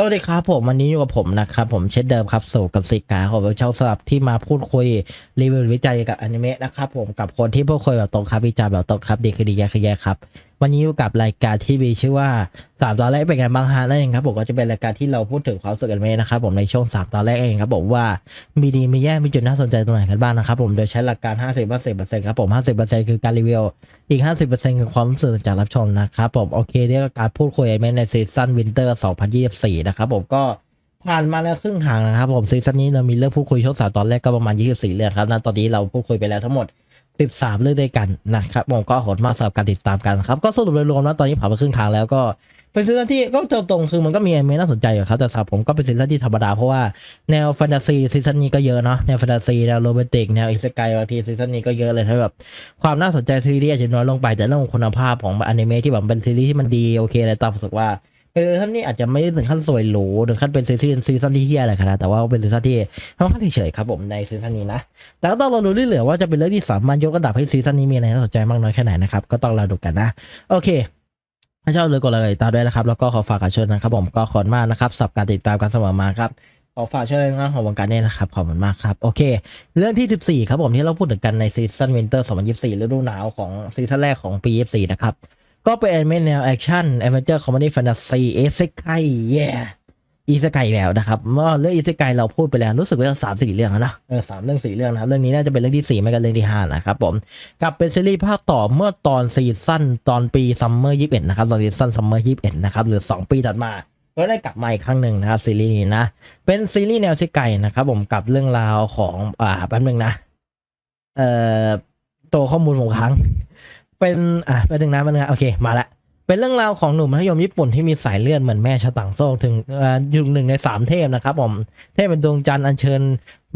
สวัสดีครับผมวันนี้อยู่กับผมนะครับ ผมเช่นเดิมครับสูกับสิกาของเช่าสลับที่มาพูดคุยรีวิววิจัยกับอนิเมะนะครับผมกับคนที่พูดคุยแบบตรงครับวิจารณ์แบบตรงครับดีคือดีแย่คือแย่ครับ วันนี้อยู่กับรายการที่มีชื่อว่าสามตอนแรกเป็นไงบ้างฮะนั่นเองครับผมก็จะเป็นรายการที่เราพูดถึงความรู้สึกอนิเมนะครับผมในช่วงสามตอนแรกเองครับผมว่ามีดีมีแย่มีจุดน่าสนใจตรงไหนกันบ้างนะครับผมโดยใช้หลักการ 50%ครับผม50%คือการรีวิวอีก 50%คือความรู้สึกจากรับชมนะครับผมโอเคเรียกการพูดคุยในในซีซั่นวินเตอร์ 2024 นะครับผมก็ผ่านมาแล้วครึ่งทางนะครับผมซีซั่นนี้เรามีเรื่องพูดคุยช่วงสามตอนแรกก็ประมาณ 24 เรื่องครับนะตอนนี้เราพูดคุยไปแล้วทั้งหมด 13 เรื่องด้วยกันนะครับผมก็ขอบคุณมากสำหรับการติดตามกันครับ ก็สรุปโดยรวมแล้วตอนนี้ผ่านมาครึ่งทางแล้วก็เป็นซีซั่นที่ก็ตรงๆคือมันก็มีอนิเมะน่าสนใจอยู่ครับแต่สำหรับผมก็เป็นซีซั่นที่ธรรมดาเพราะว่าแนวแฟนตาซีซีซั่นนี้ก็เยอะเนาะแนวแฟนตาซีแนวโรแมนติกแนวอิสกายบางทีซีซั่นนี้ก็เยอะเลยถ้าแบบความน่าสนใจซีรีส์อาจจะน้อยลงไปแต่เรื่องของคุณภาพของอนิเมะที่แบบเป็นซีรีส์ที่มันดีโอเคอะไรตามรู้สึกว่า เออท่านนี้อาจจะไม่ถึงขั้นสวยหรูถึงขั้นเป็นซีซั่นซีซั่นที่เฮียอะไรขนาดแต่ว่าเป็นซีซั่นที่ค่อนข้างเฉยๆครับผมในซีซั่นนี้นะแต่ก็ต้องรอดูเรื่อยๆว่าจะเป็นเรื่องที่สามารถยกระดับให้ซีซั่นนี้มีอะไรน่าสนใจมากน้อยแค่ไหนนะครับก็ต้องรอดูกันนะโอเคถ้าชอบเลยกดไลค์ตามด้วยนะครับแล้วก็ขอฝากการเชิญนะครับผมก็ขอบคุณมากนะครับสำหรับการติดตามกันเสมอมาครับขอฝากช่วยนะของวงการเนี่ยนะครับ ขอบคุณมากครับ โอเค เรื่องที่ 14 ครับผมที่เราพูดถึงกันในซีซันวินเตอร์2024ฤดูหนาวของซีซั่นแรกของปี 24 นะครับ ก็เป็นแอนิเมะแนวแอคชั่นแอดเวนเจอร์คอมเมดี้แฟนตาซีเอเซไกเย่อีสกายแล้วนะครับเมื่อเรื่องอีสกายเราพูดไปแล้วรู้สึกว่าสามสี่เรื่องแล้วนะเออสามเรื่องสี่เรื่องนะครับเรื่องนี้น่าจะเป็นเรื่องที่สี่ไม่ก็เรื่องที่ห้านะครับผมกับเป็นซีรีส์ภาคต่อเมื่อตอนซีซั่นตอนปีซัมเมอร์21นะครับตอนซีซั่นซัมเมอร์21นะครับหรือ2ปีถัดมาก็ได้กลับมาอีกครั้งหนึ่งนะครับซีรีส์นี้นะ เป็นซีรีส์แนวซิไก่นะครับผมกับเรื่องราวของอ่าแป๊บนึงนะเอ่อตัวข้อมูลของครั้ง เป็นอะแป๊บนึงนะแป๊บนึงนะโอเคมาละเป็นเรื่องราวของหนุ่มมัธยมญี่ปุ่นที่มีสายเลือดเหมือนแม่ชะตังโซ่ถึงอ่ออยู่หนึ่งในสามเทพนะครับผมเทพเป็นดวงจันทร์อัญเชิญ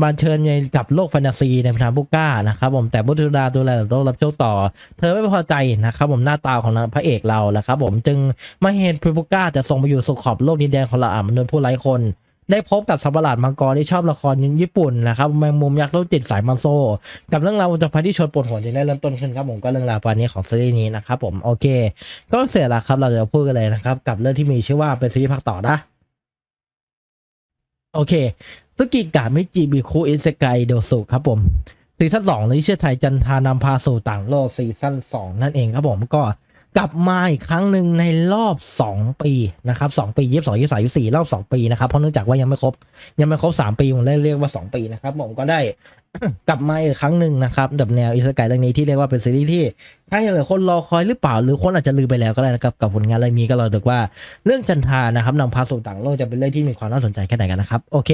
มาเชิญในกับโลกแฟนตาซีในพระธานผู้กล้านะครับผมแต่บุตรดาดูแลโลกรับโชคต่อ เธอไม่พอใจนะครับผมหน้าตาของพระเอกเรานะครับผมจึงมาเห็นพระผู้กล้าจะส่งไปอยู่สุขขอบโลกดินแดนของเราอะมนุษย์ผู้ไร้คน ได้พบกับสัตว์ประหลาดมังกรที่ชอบละครญี่ปุ่นนะครับแมงมุมยักษ์โรคจิตสายมันโซ กับเรื่องราวจากภัยที่ชนปวดหัวที่ได้เริ่มต้นขึ้นครับผมก็เรื่องราวปานนี้ของซีรีส์นี้นะครับผมโอเค ก็เสร็จแล้วครับเราจะพูดกันเลยนะครับ กับเรื่องที่มีชื่อว่าเป็นซีรีส์ภาคต่อนะโอเคสกิกะมิจิบิคุอิเซไกโดสุครับผมซีซั่นสองในเชื่อไทยจันทานำพาสู่ต่างโลกซีซั่นสองนั่นเองครับผมก็ กลับมาอีกครั้งหนึ่งในรอบ 2 ปีนะครับ2ปียี่สองยี่สามยี่สี่รอบ 2 ปีนะครับเพราะเนื่องจากว่ายังไม่ครบ ยังไม่ครบ 3 ปีผมเลยเรียกว่า 2 ปีนะครับผมก็ได้กลับมาอีกครั้งหนึ่งนะครับแบบแนวอิสกายเรื่องนี้ที่เรียกว่าเป็นซีรีส์ที่ให้หลายคนรอคอยหรือเปล่า หรือคนอาจจะลืมไปแล้วก็ได้นะครับกับผลงานเรื่องนี้ก็เราดูว่าเรื่องจันทานะครับนำพาสู่ต่างโลกจะเป็นเรื่องที่มีความน่าสนใจแค่ไหนกันนะครับโอเค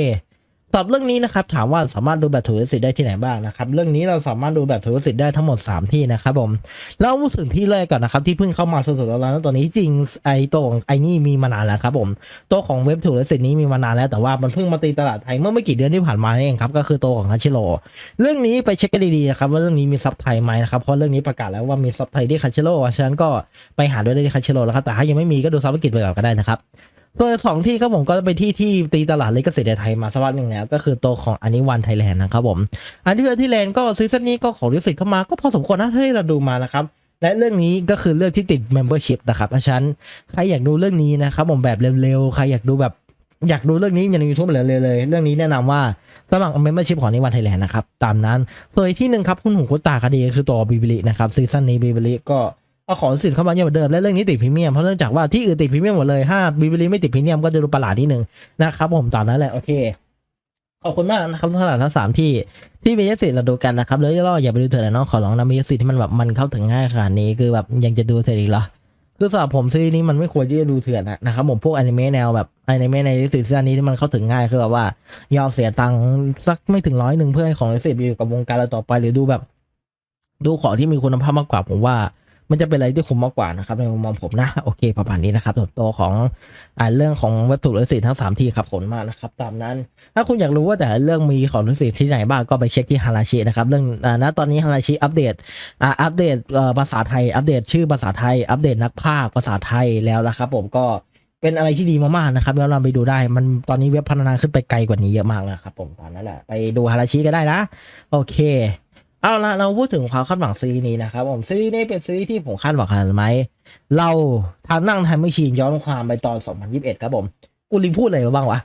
สำหรับเรื่องนี้นะครับถามว่าสามารถดูแบบถูกลิขสิทธิ์ได้ที่ไหนบ้างนะครับเรื่องนี้เราสามารถดูแบบถูกลิขสิทธิ์ได้ทั้งหมด 3 ที่นะครับผมแล้วพูดถึงที่แรกก่อนนะครับที่เพิ่งเข้ามาสดๆแล้วนะตอนนี้จริงไอตัวของไอนี่มีมานานแล้วครับผมตัวของเว็บถูกลิขสิทธิ์นี้มีมานานแล้วแต่ว่ามันเพิ่งมาตีตลาดไทยเมื่อไม่กี่เดือนที่ผ่านมาเองครับก็คือตัวของฮัชิโร่เรื่องนี้ไปเช็คกันดีๆนะครับว่าเรื่องนี้มีซับไทยไหมนะครับเพราะเรื่องนี้ประกาศแล้วว่ามีซับไทยที่คัชิโร่ฉะนั้นก็ไปหาด้วยได้ที่คัชิโร่แล้วครับแต่ถ้ายังไม่มีก็ดูซับอังกฤษไปก่อนก็ได้นะครับ ตัวสองที่ครับผมก็ไปที่ที่ตีตลาดเลิขสิทธิ์ในไทยมาสักพักหนึ่งแล้ว ก็คือตัวของอันนี้วันไทยแลนด์นะครับผม อันที่วันที่แลนด์ก็ซีซั่นนี้ก็ของลิสิทธิ์เข้ามาก็พอสมควรนะที่เราดูมานะครับ และเรื่องนี้ก็คือเรื่องที่ติด membership นะครับเพราะฉะนั้นใครอยากดูเรื่องนี้นะครับผมแบบเร็วๆใครอยากดูแบบอยากดูเรื่องนี้อย่างในยูทูบเลยเลย เรื่องนี้แนะนำว่าสมัคร membership ของนิวันไทยแลนด์นะครับ ตามนั้น ส่วนอีกที่หนึ่งครับคุณหูคุณตาคดีคือตัวบิบิลินะครับซีซั่นนี้บิบิลิก็ เอาขอสิทธิ์เข้ามาเยอะเหมือนเดิมและเรื่องนี้ติดพรีเมียมเพราะเนื่องจากว่าที่อื่นติดพรีเมียมหมดเลยถ้าบิบิลีไม่ติดพรีเมียมก็จะดูประหลาดนิดนึงนะครับผมตามนั้นแหละโอเคขอบคุณมากนะครับสำหรับทั้งสามที่ที่มีสิทธิ์เราดูกันนะครับแล้วย่ออย่าไปดูเถอะนะน้องขอร้องนะมีสิทธิ์ที่มันแบบมันเข้าถึงง่ายขนาดนี้คือแบบยังจะดูเถอะอีกเหรอคือสำหรับผมซีรีส์นี้มันไม่ควรที่จะดูเถื่อนนะนะครับผมพวกอนิเมะแนวแบบอนิเมะในลิขสิทธิ์ซีรีส์นี้ที่มันเข้าถึงง่ายคือแบบว่ายอมเสียตังค์สักไม่ถึงร้อยหนึ่งเพื่อให้ของลิขสิทธิ์อยู่กับวงการเราต่อไปหรือดูแบบ ดูของที่มีคุณภาพมากกว่าผมว่า มันจะเป็นอะไรที่คุ้มมากกว่านะครับในมุมมองผมนะโอเคประมาณนี้นะครับตัวตัวของอ่าเรื่องของเว็บถูกลิขสิทธิ์ทั้ง 3 ที่ครับผลมากนะครับตามนั้น ถ้าคุณอยากรู้ว่าแต่เรื่องมีของลิขสิทธิ์ที่ไหนบ้างก็ไปเช็คที่ฮาราชินะครับเรื่องอ่าณตอนนี้ฮาราชิอัปเดตอ่าอัปเดตภาษาไทยอัปเดตชื่อภาษาไทย อัปเดตนักพากภาษาไทยแล้วนะครับผมก็เป็นอะไรที่ดีมากๆนะครับแล้วเราไปดูได้ มันตอนนี้เว็บพัฒนาขึ้นไปไกลกว่านี้เยอะมากแล้วครับผมตามนั้นแหละไปดูฮาราชิก็ได้นะ โอเค เอาละเราพูดถึงความคาดหวังซีนี้นะครับผมซีนี้เป็นซีที่ผมคาดหวังขนาดไหมเราทำนั่งทำไม่ชีนย้อนความไปตอน 2021 ครับผม กูลิงพูดอะไรมาบ้างวะ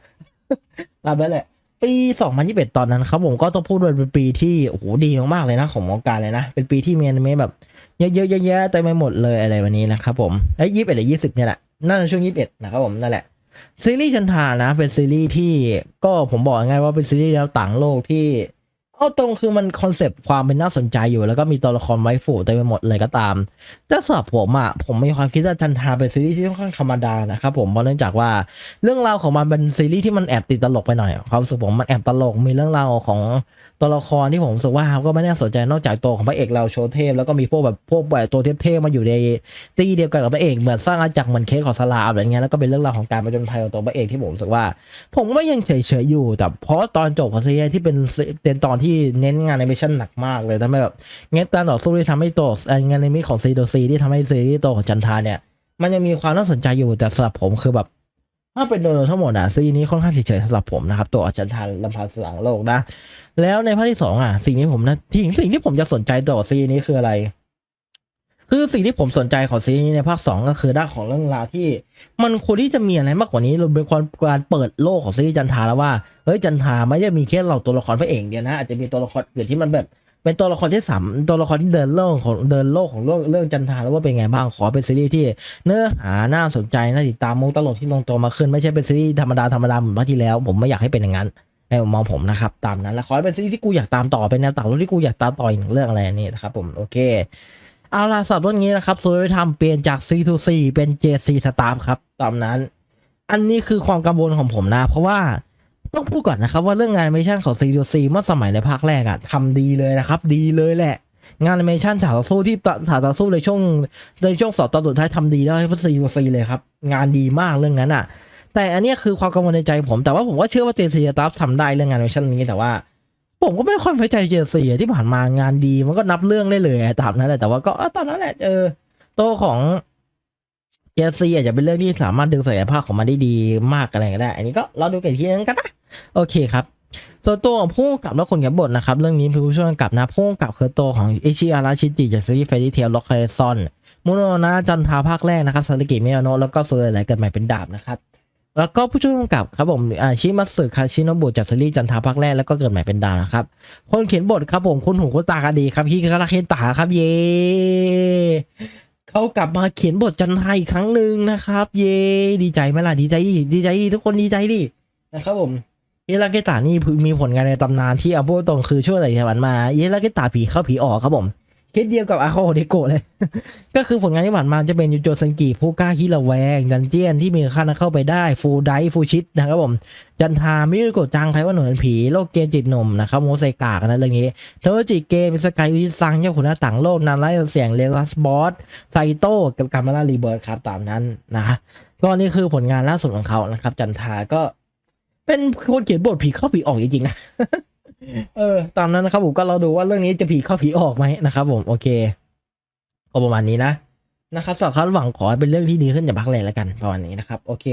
ตามไปแหละ ปี 2021 ตอนนั้นครับผมก็ต้องพูดว่าเป็นปีที่โอ้โหดีมากๆเลยนะของวงการเลยนะ เป็นปีที่มีอนิเมะแบบเยอะๆแยะๆเต็มไปหมดเลยอะไรวันนี้นะครับผมไอ้ยี่สิบเอ็ดหรือยี่สิบเนี่ยแหละน่าจะช่วงยี่สิบเอ็ดนะครับผมนั่นแหละซีรีส์ชันทานะเป็นซีรีส์ที่ก็ผมบอกง่ายว่าเป็นซีรีส์แนวต่างโลกที่ เอาตรงคือมันคอนเซปต์ความเป็นน่าสนใจอยู่ แล้วก็มีตัวละครไวฟูเต็มไปหมดเลยก็ตาม แต่สำหรับผมอะผมมีความคิดว่าจันทาเป็นซีรีส์ที่ค่อนข้างธรรมดานะครับผมเพราะเนื่องจากว่าเรื่องราวของมันเป็นซีรีส์ที่มันแอบติดตลกไปหน่อย ความสุขผมมันแอบตลกมีเรื่องราวของตัวละครที่ผมรู้สึกว่าก็ไม่น่าสนใจนอกจากตัวของพระเอกเราโชว์เทพแล้วก็มีพวกแบบพวกแบบตัวเทพๆมาอยู่ในตีเดียวกันกับพระเอกเหมือนสร้างอาจักรเหมือนเคสของสลาอะไรเงี้ยแล้วก็เป็นเรื่องราวของการประจนภัยของตัวพระเอกที่ผมรู้สึกว่า ผมก็ยังเฉยๆอยู่ แต่เพราะตอนจบของซีรีส์ที่เป็นเป็นตอนที่เน้นงานแอนิเมชันหนักมากเลยทำให้แบบเงี้ยการต่อสู้ที่ทำให้ตัวงานแอนิเมะของซีโดซีที่ทำให้ซีรีส์ตัวของจันทาเนี่ยมันยังมีความน่าสนใจอยู่แต่สำหรับผมคือแบบ ถ้าเป็นโดยทั้งหมดอะซีนี้ค่อนข้างเฉยๆสำหรับผมนะครับ ตัวอาจารย์ทานลำพาสลังโลกนะ แล้วในภาคที่สองอะสิ่งที่ผมนะที่สิ่งที่ผมจะสนใจต่อซีนี้คืออะไร คือสิ่งที่ผมสนใจของซีนี้ในภาคสองก็คือด้านของเรื่องราวที่ มันควรที่จะมีอะไรมากกว่านี้เราเป็นการเปิดโลกของซีจันทาแล้วว่าเฮ้ยจันทาไม่ได้มีแค่เราตัวละครพระเอกเดียวนะอาจจะมีตัวละครอื่นที่มันแบบ เป็นตัวละครที่สามตัวละครที่เดินโลกของเดินโลกของเรื่องเรื่องจันทาแล้วว่าเป็นไงบ้างขอเป็นซีรีส์ที่เนื้อหาน่าสนใจน่าติดตามมุกตลกที่ลงตัวมาขึ้นไม่ใช่เป็นซีรีส์ธรรมดาธรรมดาเหมือนภาที่แล้ว ผมไม่อยากให้เป็นอย่างนั้นในมุมมองผมนะครับตามนั้นแล้วขอให้เป็นซีรีส์ที่กูอยากตามต่อเป็นแนวต่างโลกที่กูอยากตามต่ออีกหนึ่งเรื่องอะไรนี่นะครับผมโอเคเอาล่ะสำหรับเรื่องนี้นะครับโซยทำเปลี่ยนจาก C to C เป็น JC Staff ครับตามนั้น อันนี้คือความกังวลของผมนะ เพราะว่า ต้องพูดก่อนนะครับว่าเรื่องงานแอนิเมชันของ C to C เมื่อสมัยในภาคแรกอะทำดีเลยนะครับ ดีเลยแหละ งานแอนิเมชันฉากต่อสู้ที่ฉากต่อสู้ในช่วงในช่วงสอบตอนสุดท้ายทำดีได้เพราะ C to C เลยครับ งานดีมากเรื่องนั้นอะแต่อันนี้คือความกังวลในใจผม แต่ว่าผมก็เชื่อว่า JC Staff ทำได้เรื่องงานแอนิเมชันนี้แต่ว่า ผมก็ไม่ค่อยไว้ใจเจสซี่ที่ผ่านมางานดีมันก็นับเรื่องได้เลยตามนั้นแหละแต่ว่าก็ตอนนั้นแหละเออตัวของเจสซี่อาจจะเป็นเรื่องที่สามารถดึงศักยภาพของมันได้ดีมากอะไรก็ได้ อันนี้ก็เราดูกันทีนึงกันนะ โอเคครับส่วนตัวของผู้กำกับและคนเขียนบทนะครับ เรื่องนี้เป็นผู้ช่วยกับนะผู้กำกับคือตัวของอิชิอาราชิจิจากซีรีส์เฟรดี้เทลล็อกเคซอนมูโนนะจันทาภาคแรกนะครับซาริกิเมโยโนะแล้วก็เซอร์อะไรเกิดใหม่เป็นดาบนะครับแล้วก็ผู้ช่วยกำกับครับผมอาชิมัตสึคาชิโนบุจากซีรีส์จันทาภาคแรกแล้วก็เกิดใหม่เป็นดาวนะครับ คนเขียนบทครับผมคุณหูคุณตากันดีครับพี่คาราเคนตาครับเย่เขากลับมาเขียนบทจันทาอีกครั้งหนึ่งนะครับ เย่ดีใจไหมล่ะดีใจดีใจทุกคนดีใจดินะครับผม เยลาเกตานี่มีผลงานในตำนานที่เอาโบตรงคือช่วยอะไรสวรรค์มาเยลาเกตาผีเข้าผีออกครับผมเคสเดียวกับอาโคเดโกเลย ก็คือผลงานที่ผ่านมาจะเป็นยูโจซังกิผู้กล้าขี้ระแวง ดันเจียนที่มีค่าเข้าไปได้ฟูไดฟูชิดนะครับผม จันทามิโกจังใครว่าหน่วยผีโลกเกมจิตหนุ่มนะครับโมไซกากนะเรื่องนี้เทอร์จิเกมสกายวิซังเจ้าขุนหน้าต่างโลกนานไล่เสียงเลลัสบอสไซโต้กับกามาลารีเบิร์ดครับตามนั้นนะก็นี่คือผลงานล่าสุดของเขานะครับจันทาก็ เป็นคนเขียนบทผีเข้าผีออกจริงๆนะเออตามนั้นนะครับผมก็เราดูว่าเรื่องนี้จะผีเข้าผีออกไหมนะครับผมโอเคก็ประมาณนี้นะนะครับสำหรับคาดหวังขอให้เป็นเรื่องที่ดีขึ้นจากพักแรกแล้วกันประมาณนี้นะครับโอเค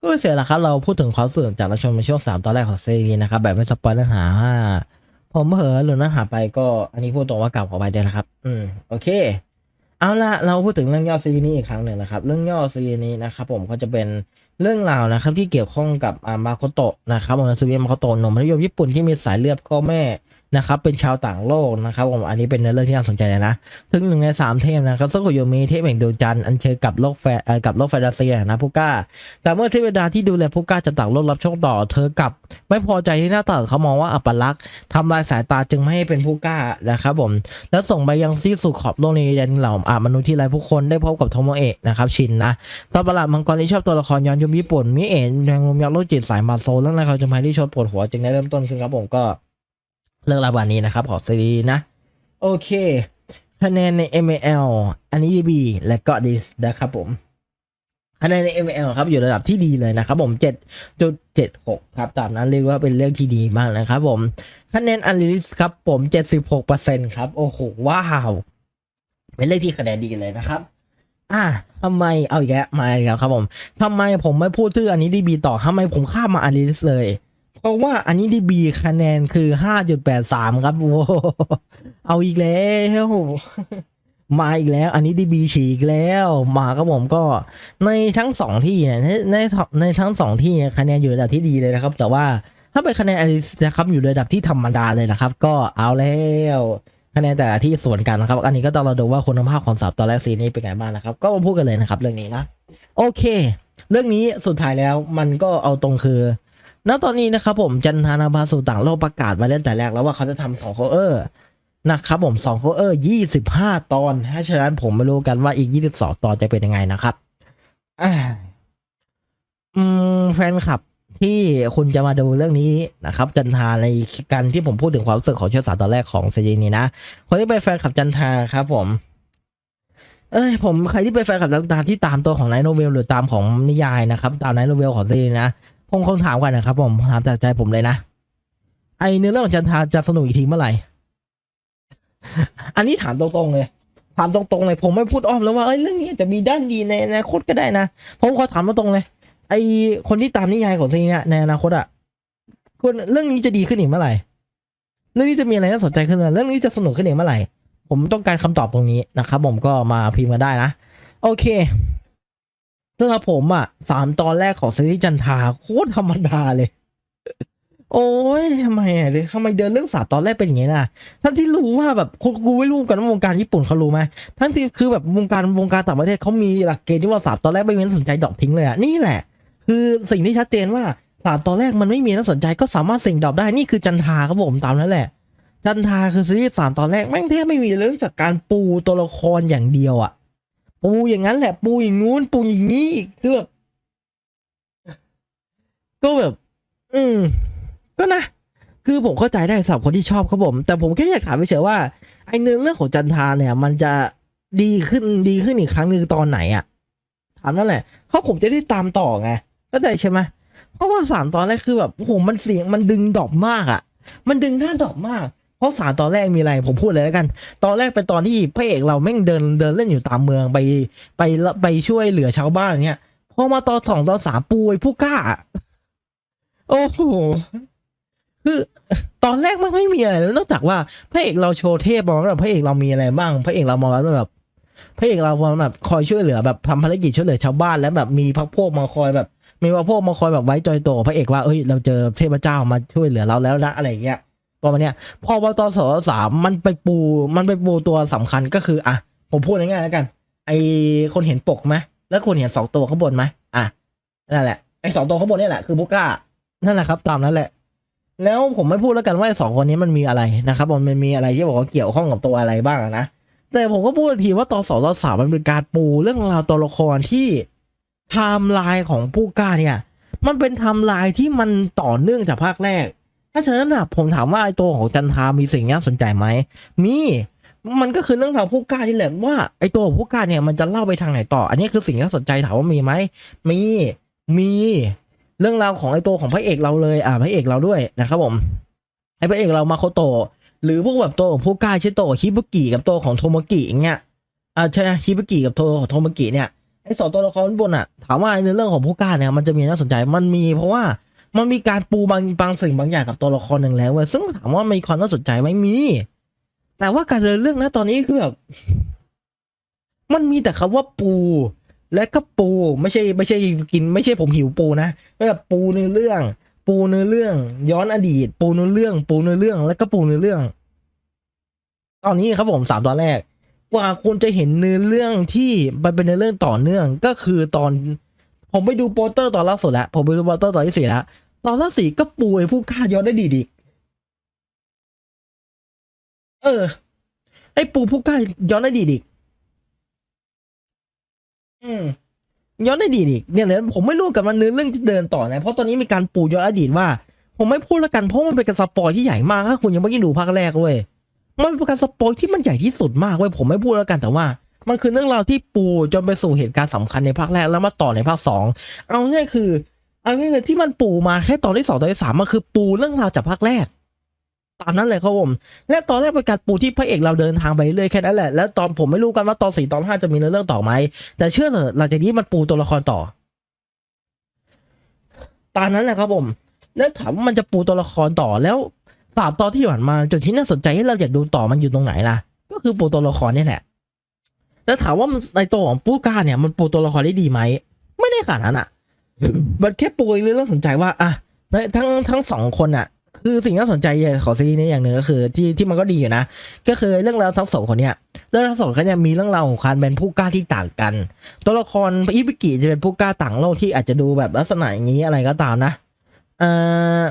ก็เสร็จแล้วครับเราพูดถึงความรู้สึกจากเราชมในช่วงสามตอนแรกของซีรีส์นะครับแบบไม่สปอยเนื้อหาว่าผมเผลอหรือเนื้อหาไปก็อันนี้พูดตรงว่ากลับขอไปด้วยนะครับ อืมโอเค เอาละเราพูดถึงเรื่องย่อซีรีส์นี้อีกครั้งหนึ่งนะครับ เรื่องย่อซีรีส์นี้นะครับผมก็จะเป็น เรื่องราวนะครับที่เกี่ยวข้องกับอามาโคโตะนะครับผมซูเรียมาโคโตะหนุ่มนิยมญี่ปุ่นที่มีสายเลือดพ่อแม่ นะครับเป็นชาวต่างโลกนะครับผมอันนี้เป็นเรื่องที่น่าสนใจเลยนะถึงหนึ่งในสามเทพนะครับซึ่งโกโยมีเทพแห่งดวงจันทร์อันเชิญกับโลกแฟกับโลกแฟนตาเซียนะผู้กล้า แต่เมื่อเทวดาที่ดูแลผู้กล้าจะต่างโลกรับโชคต่อเธอกับไม่พอใจที่หน้าตาขอเขามองว่าอัปลักษณ์ทำลายสายตาจึงไม่ให้เป็นผู้กล้านะครับผมแล้วส่งไปยังซีสุขอบโลกในแดนเหล่าอามนุษย์ที่ไรผู้คนได้พบกับโทโมเอะนะครับชินนะสัตว์ประหลังกรที่ชอบตัวละครย้อนยุคญี่ปุ่นมิเอะแรงลมยักษ์โลกจิตสายมาโซเรื่องอะเขาจะมาที่ชดปวดหัวจึงได้เริ่มต้นขึ้นครับผมก็ เรื่องราววันนี้นะครับของซีรีส์นะ โอเคคะแนนใน ML อันนี้ดีและก็ดีนะครับผมคะแนนใน ML ครับอยู่ระดับที่ดีเลยนะครับผม 7.76 ครับตามนั้นเรียกว่าเป็นเรื่องที่ดีมากนะครับผมคะแนนอันลิสครับผม 76%ครับ โอ้โห ว้าว เป็นเลขที่คะแนนดีเลยนะครับ อะทำไมเอาอีกแล้วมาอีกแล้วครับผมทำไมผมไม่พูดชื่ออันนี้ดีบีต่อทำไมผมข้ามมาอันลิสเลย เพราะว่าอันนี้ดีบีคะแนนคือ5.83ครับโว้เอาอีกแล้วมาอีกแล้ว อันนี้ดีบีฉีกแล้ว มาครับผมก็ในทั้งสองที่เนี่ยในในทั้งสองที่เนี่ยคะแนนอยู่ระดับที่ดีเลยนะครับ แต่ว่าถ้าเป็นคะแนนอลิสนะครับอยู่ระดับที่ธรรมดาเลยนะครับ ก็เอาแล้วคะแนนแต่ละที่ส่วนกันนะครับ อันนี้ก็ต้องเราดูว่าคุณภาพของสามตอนแรกซีนี้เป็นไงบ้างนะครับ ก็มาพูดกันเลยนะครับ เรื่องนี้นะ โอเค เรื่องนี้สุดท้ายแล้วมันก็เอาตรงคือ ณตอนนี้นะครับผมจันทานาบาสุต่างโลกประกาศมาเล่นแต่แรกแล้วว่าเขาจะทำสองโคเออร์นะครับผมสองโคเออร์ยี่สิบห้าตอนถ้าฉะนั้นผมไม่รู้กันว่าอีกยี่สิบสองตอนจะเป็นยังไงนะครับอืมแฟนคลับที่คุณจะมาดูเรื่องนี้นะครับ จันทาในการที่ผมพูดถึงความรู้สึกของเชื้อสายตอนแรกของซีรีนี้นะคนที่เป็นแฟนคลับจันทาครับผม เอ้ยผมใครที่เป็นแฟนคลับต่างๆที่ตามตัวของไนโนเวลหรือตามของนิยายนะครับ ตามไนโนเวลของซีรีนะ ผมคงถามกันนะครับ ผมถามจากใจผมเลยนะไอเนื้อเรื่องของจันทาจะสนุกอีกทีเมื่อไหร่ อันนี้ถามตรงๆเลยถามตรงๆเลย ผมไม่พูดอ้อมแล้วว่าเอ้ยเรื่องนี้จะมีด้านดีในอนาคตก็ได้นะผมขอถามตรงๆเลย ไอคนที่ตามนิยายของซีเนี่ยในอนาคตอะคนเรื่องนี้จะดีขึ้นอีกเมื่อไหร่ เรื่องนี้จะมีอะไรน่าสนใจขึ้นเรื่องนี้จะสนุกขึ้นอีกเมื่อไหร่ ผมต้องการคำตอบตรงนี้นะครับผมก็มาพิมพ์กันได้นะ โอเค สำหรับผมอะสามตอนแรกของซีรีส์จันทาโคตรธรรมดาเลย โอ้ยทำไมอะเลยทำไมเดินเรื่องสามตอนแรกเป็นอย่างนี้นะทั้งที่รู้ว่าแบบคุณกูไม่รู้กันว่าวงการญี่ปุ่นเขารู้ไหมทั้งที่คือแบบวงการวงการต่างประเทศเขามีหลักเกณฑ์ที่ว่าสามตอนแรกไม่มีน่าสนใจดอกทิ้งเลยอะนี่แหละ คือสิ่งที่ชัดเจนว่าสามตอนแรกมันไม่มีน่าสนใจก็สามารถสิ่งดอปได้นี่คือจันทาครับผมตามนั้นแหละ จันทาคือซีรีส์สามตอนแรกแม่งแทบไม่มีเรื่องจากการปูตัวละครอย่างเดียวอะ ปูอย่างนั้นแหละปูอย่างงู้นปูอย่างนี้อีกคือแบบก็แบบ อืม ก็นะ คือผมเข้าใจได้สำหรับคนที่ชอบครับผม แต่ผมแค่อยากถามเฉยว่าไอ้เนื้อเรื่องของจันทาเนี่ย มันจะดีขึ้นดีขึ้นอีกครั้งหนึ่งตอนไหนอะถามนั่นแหละเพราะผมจะได้ตามต่อไงเข้าใจใช่ไหมเพราะว่าสามตอนแรกคือแบบโอ้โหมันเสียงมันดึงดอกมากอะมันดึงหน้าดอกมาก เพราะสามตอนแรกมีอะไรผมพูดเลยแล้วกัน ตอนแรกเป็นตอนที่พระเอกเราแม่งเดินเดินเล่นอยู่ตามเมืองไปไปไปช่วยเหลือชาวบ้านเนี่ยพอมาตอนสองตอนสามปูไอ้ผู้กล้า โอ้โหคือตอนแรกมันไม่มีอะไรแล้วนอกจากว่าพระเอกเราโชว์เทพมาว่าแบบพระเอกเรามีอะไรบ้างพระเอกเรามาว่าแบบพระเอกเรามาแบบคอยช่วยเหลือแบบทำภารกิจช่วยเหลือชาวบ้านแล้วแบบมีพักพวกมาคอยแบบมีพักพวกมาคอยแบบไว้ใจตัวพระเอกว่าเอ้ยเราเจอเทพเจ้ามาช่วยเหลือเราแล้วนะอะไรอย่างเงี้ย ประมาณเนี้ยพอวตสสามมันไปปูมันไปปูตัวสำคัญก็คืออะผมพูดง่ายๆแล้วกัน ไอคนเห็นปกไหมแล้วคนเห็นสองตัวข้างบนไหมอะนั่นแหละไอสองตัวข้างบนนี่แหละคือบุก้านั่นแหละครับ ตามนั้นแหละ แล้วผมไม่พูดแล้วกันว่าสองคนนี้มันมีอะไรนะครับมันมีอะไรที่บอกว่าเกี่ยวข้องกับตัวอะไรบ้างนะแต่ผมก็พูดอีกทีว่าตอนสองตอนสามมันเป็นการปูเรื่องราวตัวละครที่ไทม์ไลน์ของผู้กล้าเนี่ย มันเป็นไทม์ไลน์ที่มันต่อเนื่องจากภาคแรก ถ้าฉะนั้นอะผมถามว่าไอตัวของจันทามีสิ่งน่าสนใจไหมมีมันก็คือเรื่องราวผู้กล้านี่แหละว่าไอตัวของผู้กล้าเนี่ยมันจะเล่าไปทางไหนต่อ อันนี้คือสิ่งที่น่าสนใจถามว่ามีไหมมีมีเรื่องราวของไอตัวของพระเอกเราเลยอ่าพระเอกเราด้วยนะครับผมไอพระเอกเรามาโคโตหรือพวกแบบตัวของผู้กล้าเชโตฮิบุกิกับตัวของโทโมกิอย่างเงี้ยอ่าใช่ฮิบุกิกับตัวของโทโมกิเนี่ยไอสองตัวละครบนอะถามว่าในเรื่องของผู้กล้าเนี่ยมันจะมีน่าสนใจมันมีเพราะว่า มันมีการปูบางบางสิ่งบางอย่างกับตัวละครหนึ่งแล้วเว้ยซึ่งถามว่ามีความน่าสนใจไหมมี แต่ว่าการเดินเรื่องนะตอนนี้คือแบบมันมีแต่คำว่าปู และก็ปูไม่ใช่ ไม่ใช่กิน ไม่ใช่ผมหิวปูนะแบบปูเนื้อเรื่อง ปูเนื้อเรื่อง ย้อนอดีต ปูเนื้อเรื่อง ปูเนื้อเรื่อง แล้วก็ปูเนื้อเรื่อง ตอนนี้ครับผมสามตอนแรก กว่าคุณจะเห็นเนื้อเรื่องที่มันเป็นเนื้อเรื่องต่อเนื่องก็คือตอน ผมไปดูโปสเตอร์ตอนล่าสุดแล้วผมไปดูโปสเตอร์ตอนที่สี่แล้ว ตอนล่าสี่ก็ปูไอ้ผู้ฆ่าย้อนได้ดีดีเออ ไอ้ปูผู้ฆ่าย้อนได้ดีดีอืมย้อนได้ดีดีเนี่ยเลยผมไม่รู้กับมันเนื้อเรื่องที่เดินต่อนะ เพราะตอนนี้มีการปูย้อนอดีตว่า ผมไม่พูดล้วกันเพราะมันเป็นการสปอยที่ใหญ่มากถ้าคุณยังไม่ได้ดูภาคแรกเว้ยมันเป็นการสปอยที่มันใหญ่ที่สุดมากเว้ยผมไม่พูดแล้วกันแต่ว่า มันคือเรื่องราวที่ปูจนไปสู่เหตุการณ์สำคัญในภาคแรกแล้วมาต่อในภาคสองเอาง่ายคือ เอาง่ายเลยที่มันปูมาแค่ตอนที่สองตอนที่สามมันคือปูเรื่องราวจากภาคแรกตามนั้นเลยครับผม และตอนแรกเป็นการปูที่พระเอกเราเดินทางไปเรื่อยแค่นั้นแหละ แล้วตอนผมไม่รู้กันว่าตอนสี่ตอนห้าจะมีเรื่องต่อไหม แต่เชื่อเถอะหลังจากนี้มันปูตัวละครต่อ ตามนั้นแหละครับผม แล้วถามว่ามันจะปูตัวละครต่อแล้วสามตอนที่ผ่านมาจุดที่น่าสนใจให้เราอยากดูต่อมันอยู่ตรงไหนล่ะ ก็คือปูตัวละครนี่แหละ แล้วถามว่าในตัวของปูก้าเนี่ยมันปูตัวละครได้ดีไหม ไม่ได้ขนาดนั้นอะ มันแค่ปูเรื่องสนใจว่าอะทั้งทั้งสองคนอะ คือสิ่งที่น่าสนใจของซีรีส์นี้อย่างหนึ่งก็คือ ที่ที่มันก็ดีอยู่นะ ก็คือเรื่องราวทั้งสองคนเนี่ยเรื่องทั้งสองคนเนี่ยมีเรื่องราวของการเป็นผู้กล้าที่ต่างกัน ตัวละครอิบิกิจะเป็นผู้กล้าต่างโลกที่อาจจะดูแบบลักษณะอย่างนี้อะไรก็ตามนะเอ่อ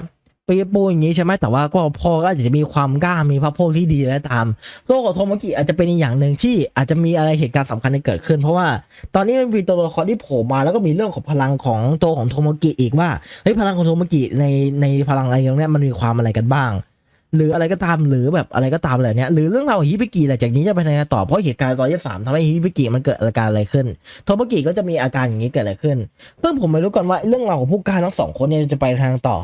ปีปูอย่างนี้ใช่ไหมแต่ว่าก็พอก็อาจจะมีความกล้ามีพระโพกที่ดีและตามตัวของโทโมกิอาจจะเป็นอีกอย่างหนึ่งที่อาจจะมีอะไรเหตุการณ์สำคัญที่เกิดขึ้น เพราะว่าตอนนี้มันมีตัวละครที่โผล่มาแล้วก็มีเรื่องของพลังของตัวของโทโมกิอีกว่าเฮ้ยพลังของโทโมกิในในพลังอะไรอย่างเนี้ยมันมีความอะไรกันบ้าง หรืออะไรก็ตามหรือแบบอะไรก็ตามอะไรเนี้ยหรือเรื่องราวของฮิบิกิหลังจากนี้จะไปในต่อเพราะเหตุการณ์ตอนที่สามทำให้ฮิบิกิมันเกิดอาการอะไรขึ้น โทโมกิก็จะมีอาการอย่างนี้เกิดอะไรขึ้นซึ่งผมไม่รู้ก่อนว่าเรื่องราวของผู้การทั้งสองคนเนี่ยจะไปทางต่อ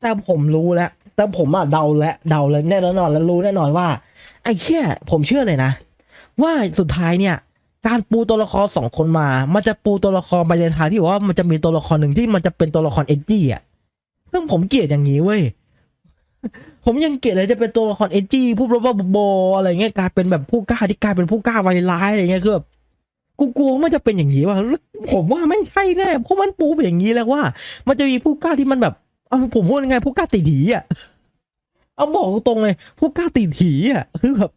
แต่ผมรู้แล้ว แต่ผมอะเดาและเดาเลยแน่นอนและรู้แน่นอนว่า ไอ้เชี่ยผมเชื่อเลยนะ ว่าสุดท้ายเนี่ย การปูตัวละครสองคนมา มันจะปูตัวละครไปในทางที่ว่ามันจะมีตัวละครหนึ่งที่มันจะเป็นตัวละครเอ็ดจี้อะซึ่งผมเกลียดอย่างนี้เว้ยผมยังเกลียดเลยจะเป็นตัวละครเอ็ดจี้ผู้บ้าบออะไรเงี้ยกลายเป็นแบบผู้กล้าที่กลายเป็นผู้กล้าไวร้ายอะไรเงี้ยคือแบบกูกลัวมันจะเป็นอย่างนี้ว่ะผมว่าไม่ใช่แน่เพราะมันปูไปอย่างนี้แล้วว่า มันจะมีผู้กล้าที่มันแบบ เอาผมพูดยังไงผู้กล้าติดหีอะเอาบอกตรงเลยผู้กล้าติดหีอะคือแบบ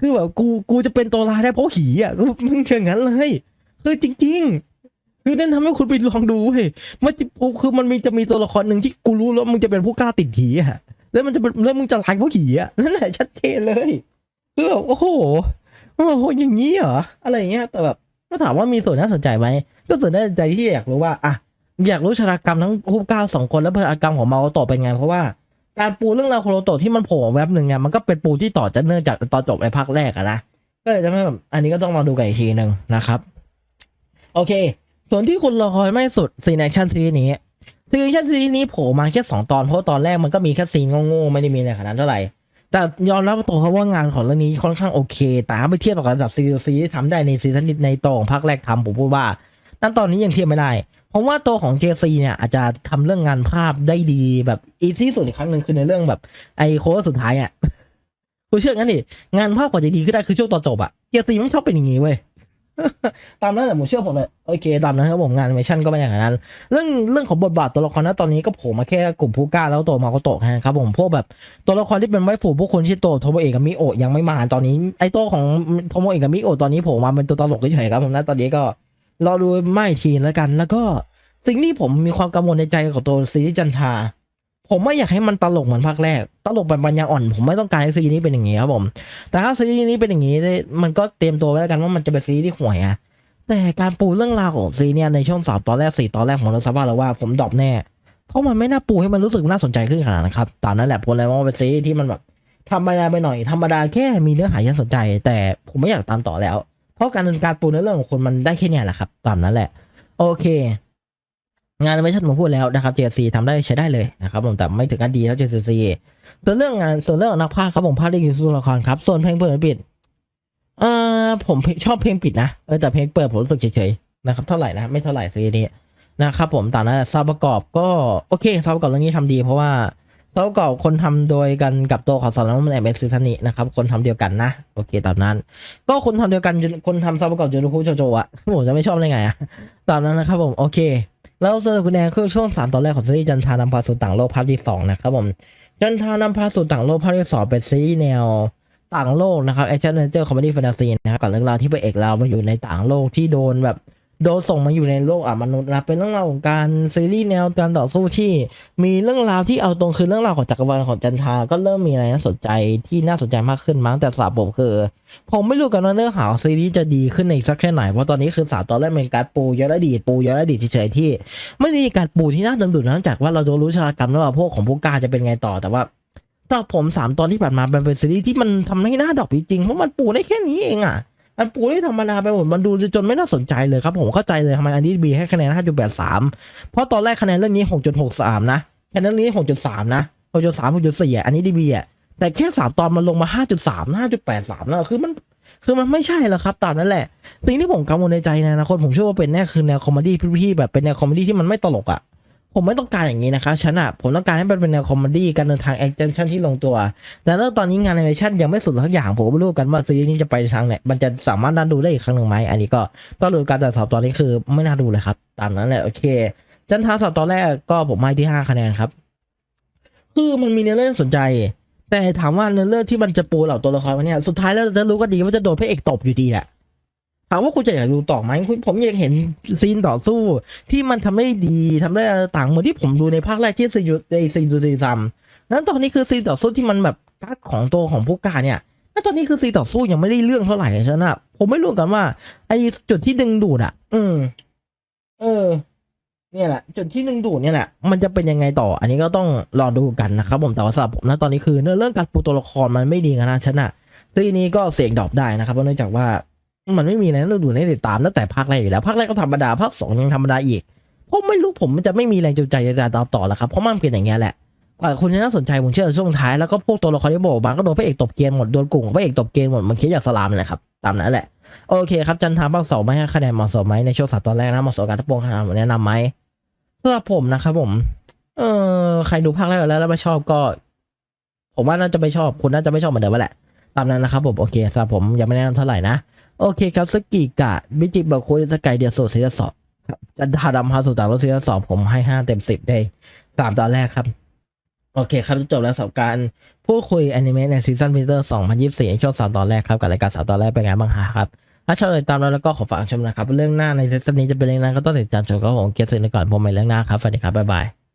คือแบบกูกูจะเป็นตัวร้ายได้เพราะหีอะกูมึงอย่างนั้นเลยคือจริง ๆ คือนั่นทำให้คุณไปลองดูเว้ยมันจะคือมันมีจะมีตัวละครหนึ่งที่กูรู้แล้วมึงจะเป็นผู้กล้าติดหีอะแล้วมันจะเป็นแล้วมึงจะร้ายเพราะหีอะนั่นแหละชัดเจนเลยคือแบบโอ้โหโอ้โหอย่างนี้เหรออะไรเงี้ยแต่แบบก็ถามว่ามีส่วนน่าสนใจไหมก็ส่วนน่าสนใจที่อยากรู้ว่าอะ อยากรู้ชะตากรรมทั้งผู้กล้าสองคนและพฤติกรรมของมาโอโตะเป็นไง เพราะว่าการปูเรื่องราวโคโรโตะที่มันโผล่แวบหนึ่งเนี่ยมันก็เป็นปูที่ต่อจากเนื่องจากตอนจบในภาคแรกอะนะก็เลยจะไม่แบบอันนี้ก็ต้องมาดูกันอีกทีหนึ่งนะครับ โอเค ส่วนที่คุณรอคอยไม่สุดซีนแอคชั่นซีรีส์นี้ซีนแอคชั่นซีรีส์นี้โผล่มาแค่สองตอนเพราะตอนแรกมันก็มีแค่ซีนโง่ๆไม่ได้มีอะไรขนาดนั้นเท่าไหร่แต่ยอมรับตัวเขาว่างานของเรื่องนี้ค่อนข้างโอเคแต่ถ้าไปเทียบกับระดับซีรีส์ที่ทำได้ในซีซั่นในตัวของภาคแรกทำผมพูดว่านั่นตอนนี้ยังเทียบไม่ได้เราะว่าตัวของ JC เนี่ยอาจจะทำเรื่องงานภาพได้ดีแบบอีซี่สุดอีกครั้งหนึ่งคือในเรื่องแบบไอโค้ดสุดท้ายอะคุณเชื่องั้นดิงานภาพกว่าจะดีขึ้นได้คือช่วงตอนจบอะ JC มันชอบเป็นอย่างนี้เว้ยตามนั้นแต่ผมเชื่อผมเลยโอเคตามนั้นครับผมงานแอนิเมชั่นก็เป็นอย่างนั้น เรื่องเรื่องของบทบาทตัวละครนะตอนนี้ก็โผล่มาแค่กลุ่มผู้กล้าแล้วโตมาก็โตะครับผมพวกแบบตัวละครที่เป็นไวฟูพวกคนที่โตโทโมเอะกับมิโอะยังไม่มาตอนนี้ไอตัวของโทโมเอะกับมิโอะตอนนี้โผล่มาเป็นตัวตลกเฉยๆครับผมนะตอนนี้ก็ รอดูไม่ทีแล้วกัน แล้วก็สิ่งที่ผมมีความกังวลในใจของตัวซีรีส์จันทา ผมไม่อยากให้มันตลกเหมือนภาคแรก ตลกแบบปัญญาอ่อน ผมไม่ต้องการให้ซีรีส์นี้เป็นอย่างนี้ครับผม แต่ถ้าซีรีส์นี้เป็นอย่างนี้มันก็เตรียมตัวไว้แล้วกันว่ามันจะเป็นซีรีส์ที่ห่วยอะแต่การปูเรื่องราวของซีเนี่ยในช่วงสามตอนแรกสี่ตอนแรกผมรู้สึกว่าแล้วว่าผมดรอปแน่ เพราะมันไม่น่าปูให้มันรู้สึกน่าสนใจขึ้นขนาดนั้นครับตามนั้นแหละผมเลยว่าเป็นซีรีที่มันแบบธรรมดาไปหน่อยธรรมดาแค่มีเนื้อหาที่น่าสนใจ แต่ผมไม่อยากตามต่อแล้ว เพราะการดำเนินการปูในเรื่องของคนมันได้แค่เนี้ยแหละครับตามนั้นแหละ โอเค งานไม่ใช่ผมพูดแล้วนะครับ JC ทำได้ใช้ได้เลยนะครับผมแต่ไม่ถึงกับดีเท่า JC ส่วนเรื่องงานส่วนเรื่องนักพากย์ครับผมพากย์ได้กี่ตัวละครครับส่วนเพลงเปิดปิดเออผมชอบเพลงปิดนะเออแต่เพลงเปิดผมรู้สึกเฉยๆนะครับเท่าไหร่นะไม่เท่าไหร่ซีนี้นะครับผมตามนั้นซาวประกอบก็โอเคซาวประกอบเรื่องนี้ทำดีเพราะว่า ซาวด์ประกอบคนทำโดยกันกับตัวของสอนแล้วมันแอบเป็นซีซันนี่นะครับคนทำเดียวกันนะโอเคตามนั้น ก็คนทำเดียวกันคนทำซาวด์ประกอบจูรุคุโจโจอะผมจะไม่ชอบได้ไงอะตามนั้นนะครับผมโอเค แล้วสำหรับคุณแดงคือช่วงสามตอนแรกของซีรีส์จันทานำพาสู่ต่างโลกพาร์ทที่สองนะครับผมจันทานำพาสู่ต่างโลกพาร์ทที่สองเป็นซีรีส์แนวต่างโลกนะครับแอคชั่นเนเจอร์คอมเมดี้แฟนตาซีนะครับกับเรื่องราวที่พระเอกเรามาอยู่ในต่างโลกที่โดนแบบ โดนส่งมาอยู่ในโลกอะมนุษย์นะเป็นเรื่องราวของการซีรีส์แนวการต่อสู้ที่ มีเรื่องราวที่เอาตรงคือเรื่องราวของจักรวาลของจันทาก็เริ่มมีอะไรน่าสนใจที่น่าสนใจมากขึ้นมั้งแต่สำหรับผมคือ ผมไม่รู้กันว่าเนื้อหาซีรีส์จะดีขึ้นในสักแค่ไหนเพราะตอนนี้คือสามตอนแรกเป็นการปูย้อนอดีตปูย้อนอดีตเฉยๆที่ ไม่ได้มีการปูที่น่าดึงดูดนอกจากว่าเราจะรู้ชะตากรรมแล้วว่าพวกของพวกกาจะเป็นไงต่อแต่ว่าสำหรับผมสามตอนที่ผ่านมามันเป็นซีรีส์ที่มันทำให้หน้าดอกจริงๆเพราะมันปูได้แค่นี้เองอะ มันปูได้ธรรมดาไปหมดมันดูจนไม่น่าสนใจเลยครับผมเข้าใจเลยทำไมอันนี้บีให้คะแนน 5.83 เพราะตอนแรกคะแนนเรื่องนี้ 6.63 นะคะแนนเรื่องนี้ 6.3 นะ 6.3 6.4 อันนี้ดีบีอะแต่แค่สามตอนมันลงมา 5.3 5.83 แล้วคือมันคือมันไม่ใช่แล้วครับตามนั้นแหละสิ่งที่ผมกังวลในใจนอนาคตผมเชื่อว่าเป็นแน่คือแนวคอมเมดี้พี่ๆแบบเป็นแนวคอมเมดี้ที่มันไม่ตลกอะ ผมไม่ต้องการอย่างนี้นะคะฉันอะผมต้องการให้มันเป็นแนวคอมเมดี้การเดินทางแอคชั่นที่ลงตัว แต่แล้วตอนนี้งานแอนิเมชันยังไม่สุดสักอย่าง ผมไม่รู้กันว่าซีรีส์นี้จะไปทางไหน มันจะสามารถน่าดูได้อีกครั้งหนึ่งไหม อันนี้ก็ต้องดูการตัดสอบตอนนี้คือไม่น่าดูเลยครับ ตามนั้นแหละโอเค จันทาสอบตอนแรกก็ผมให้ที่ห้าคะแนนครับ คือมันมีเนื้อเรื่องสนใจ แต่ถามว่าเนื้อเรื่องที่มันจะปูเหล่าตัวละครมาเนี่ย สุดท้ายแล้วจะรู้ก็ดีว่าจะโดนพระเอกตบอยู่ดีแหละ ถามว่าคุณจะอยากดูต่อไหมคุณผมยังเห็นซีนต่อสู้ที่มันทำได้ดีทำได้ต่างเหมือนที่ผมดูในภาคแรกที่ซียูในซีดูซีซัมนั้นตอนนี้คือซีนต่อสู้ที่มันแบบกักของตัวของผู้กาเนี่ยแล้วตอนนี้คือซีนต่อสู้ยังไม่ได้เรื่องเท่าไหร่ฉันอะผมไม่รู้กันว่า ไอ้จุดที่ดึงดูดอะอืม เออ เนี่ยแหละ จุดที่ดึงดูดเนี่ยแหละ มันจะเป็นยังไงต่อ อันนี้ก็ต้องรอดูกันนะครับผมแต่ว่าสำหรับผมนะตอนนี้คือเนื้อเรื่องการปูตัวละครมันไม่ดีนะฉันอะซีนี้ก็เสียงดรอปได้นะครับเพราะเนื่องจากว่า มันไม่มีอะไรเราดูให้ติดตามตั้งแต่ภาคแรกอยู่แล้วภาคแรกก็ธรรมดาภาคสองยังธรรมดาอีกผมไม่รู้ผมมันจะไม่มีแรงจูงใจจะตามต่อแล้วครับเพราะมันเป็นอย่างเงี้ยแหละกว่าคุณจะน่าสนใจผมเชื่อช่วงท้ายแล้วก็พวกตัวละครที่โผล่มาก็โดนพระเอกตบเกมหมดโดนกลุ่มพระเอกตบเกมหมดมันคิดอยากสลามเลยครับตามนั้นแหละโอเคครับจันทาภาคสองไม่ให้คะแนนเหมาะสมไหมในช่วงสัปดาห์ตอนแรกนะเหมาะสมกับทุกปวงคะแนนผมแนะนำไหมสำหรับผมนะครับผม เออใครดูภาคแรกแล้วแล้วไม่ชอบก็ ผมว่าน่าจะไม่ชอบคุณน่าจะไม่ชอบเหมือนเดิมแหละ ตามนั้นนะครับผมโอเคสำหรับผมยังไม่แนะนำเท่าไหร่นะ โอเคครับสกิกะบิจิบักคุยสกายเดียโซซีซั่นสองครับจันทาดำฮาสุตาโรซีซั่นสองผมให้ห้าเต็มสิบได้สามตอนแรกครับ โอเคครับจบแล้วสำหรับการพูดคุยอนิเมะในซีซั่นวินเตอร์2024ในช่วงสามตอนแรกครับกับรายการสามตอนแรกเป็นไงบ้างฮะครับถ้าชอบติดตามเราแล้วก็ขอฝากชมนะครับ เรื่องหน้าในซีซั่นนี้จะเป็นเรื่องนั้นก็ต้องติดตามชมก็ของเกียร์สื่อในก่อนผมไปเรื่องหน้าครับสวัสดีครับบ๊ายบาย